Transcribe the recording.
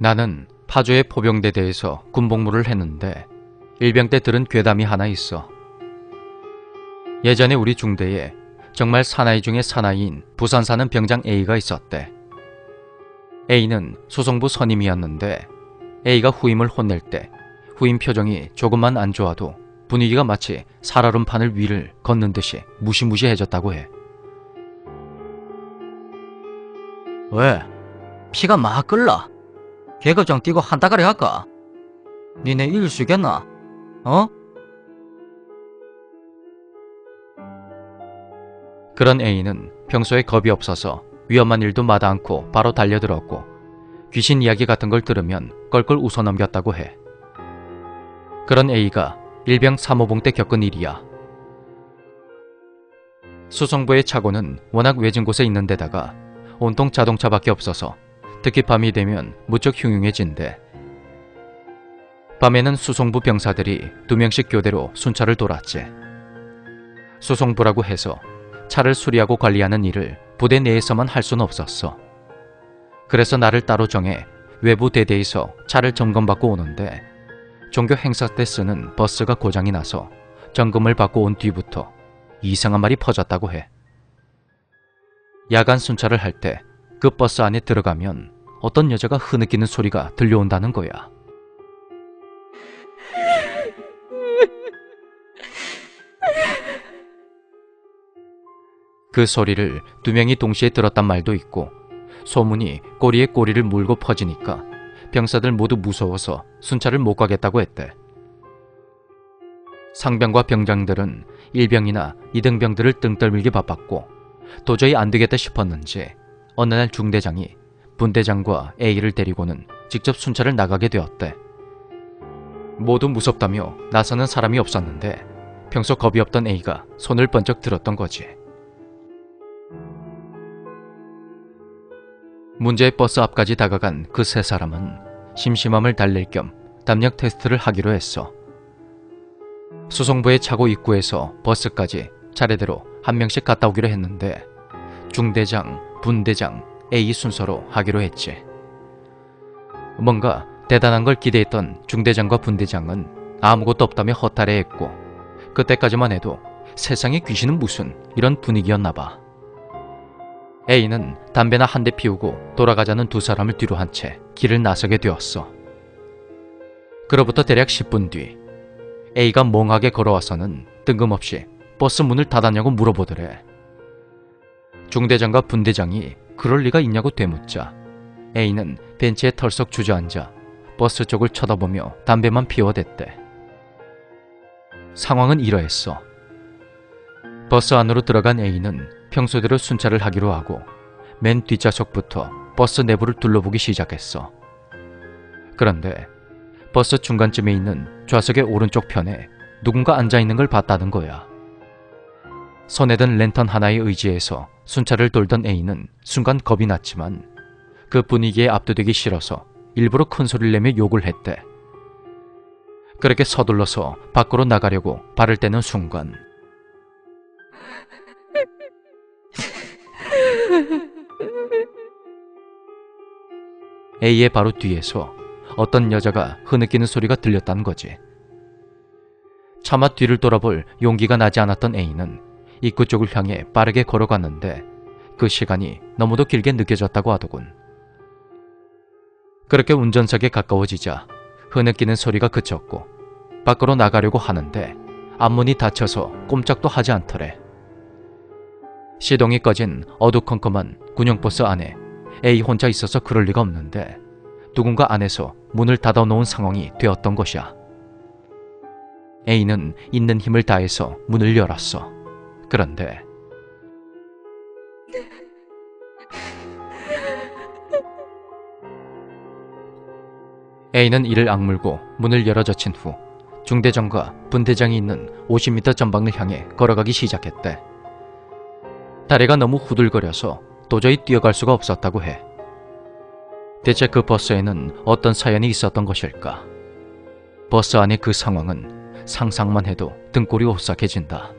나는 파주의 포병대대에서 군복무를 했는데 일병 때 들은 괴담이 하나 있어. 예전에 우리 중대에 정말 사나이 중에 사나이인 부산 사는 병장 A가 있었대. A는 소송부 선임이었는데 A가 후임을 혼낼 때 후임 표정이 조금만 안 좋아도 분위기가 마치 살얼음판을 위를 걷는 듯이 무시무시해졌다고 해. 왜? 피가 막 끓라. 개급장 뛰고 한다가리 할까? 니네 이길 수 있겠나? 어? 그런 A는 평소에 겁이 없어서 위험한 일도 마다 않고 바로 달려들었고 귀신 이야기 같은 걸 들으면 껄껄 웃어 넘겼다고 해. 그런 A가 일병 3호봉 때 겪은 일이야. 수송부의 차고는 워낙 외진 곳에 있는 데다가 온통 자동차밖에 없어서 특히 밤이 되면 무척 흉흉해진대. 밤에는 수송부 병사들이 두 명씩 교대로 순찰을 돌았지. 수송부라고 해서 차를 수리하고 관리하는 일을 부대 내에서만 할 수는 없었어. 그래서 나를 따로 정해 외부 대대에서 차를 점검받고 오는데 종교 행사 때 쓰는 버스가 고장이 나서 점검을 받고 온 뒤부터 이상한 말이 퍼졌다고 해. 야간 순찰을 할 때 그 버스 안에 들어가면 어떤 여자가 흐느끼는 소리가 들려온다는 거야. 그 소리를 두 명이 동시에 들었단 말도 있고 소문이 꼬리에 꼬리를 물고 퍼지니까 병사들 모두 무서워서 순찰을 못 가겠다고 했대. 상병과 병장들은 일병이나 이등병들을 등 떨밀기 바빴고 도저히 안 되겠다 싶었는지 어느 날 중대장이 분대장과 A를 데리고는 직접 순찰을 나가게 되었대. 모두 무섭다며 나서는 사람이 없었는데 평소 겁이 없던 A가 손을 번쩍 들었던 거지. 문제의 버스 앞까지 다가간 그 세 사람은 심심함을 달랠 겸 담력 테스트를 하기로 했어. 수송부의 차고 입구에서 버스까지 차례대로 한 명씩 갔다 오기로 했는데 중대장, 분대장, A 순서로 하기로 했지. 뭔가 대단한 걸 기대했던 중대장과 분대장은 아무것도 없다며 허탈해했고 그때까지만 해도 세상에 귀신은 무슨 이런 분위기였나 봐. A는 담배나 한 대 피우고 돌아가자는 두 사람을 뒤로 한 채 길을 나서게 되었어. 그로부터 대략 10분 뒤 A가 멍하게 걸어와서는 뜬금없이 버스 문을 닫았냐고 물어보더래. 중대장과 분대장이 그럴 리가 있냐고 되묻자 A는 벤치에 털썩 주저앉아 버스 쪽을 쳐다보며 담배만 피워댔대. 상황은 이러했어. 버스 안으로 들어간 A는 평소대로 순찰을 하기로 하고 맨 뒷좌석부터 버스 내부를 둘러보기 시작했어. 그런데 버스 중간쯤에 있는 좌석의 오른쪽 편에 누군가 앉아 있는 걸 봤다는 거야. 손에 든 랜턴 하나에 의지해서 순찰을 돌던 A는 순간 겁이 났지만 그 분위기에 압도되기 싫어서 일부러 큰 소리를 내며 욕을 했대. 그렇게 서둘러서 밖으로 나가려고 발을 떼는 순간 A의 바로 뒤에서 어떤 여자가 흐느끼는 소리가 들렸다는 거지. 차마 뒤를 돌아볼 용기가 나지 않았던 A는 입구 쪽을 향해 빠르게 걸어갔는데 그 시간이 너무도 길게 느껴졌다고 하더군. 그렇게 운전석에 가까워지자 흐느끼는 소리가 그쳤고 밖으로 나가려고 하는데 앞문이 닫혀서 꼼짝도 하지 않더래. 시동이 꺼진 어두컴컴한 군용버스 안에 A 혼자 있어서 그럴 리가 없는데 누군가 안에서 문을 닫아놓은 상황이 되었던 것이야. A는 있는 힘을 다해서 문을 열었어. 그런데 A는 이를 악물고 문을 열어 젖힌 후 중대장과 분대장이 있는 50m 전방을 향해 걸어가기 시작했대. 다리가 너무 후들거려서 도저히 뛰어갈 수가 없었다고 해. 대체 그 버스에는 어떤 사연이 있었던 것일까? 버스 안의 그 상황은 상상만 해도 등골이 오싹해진다.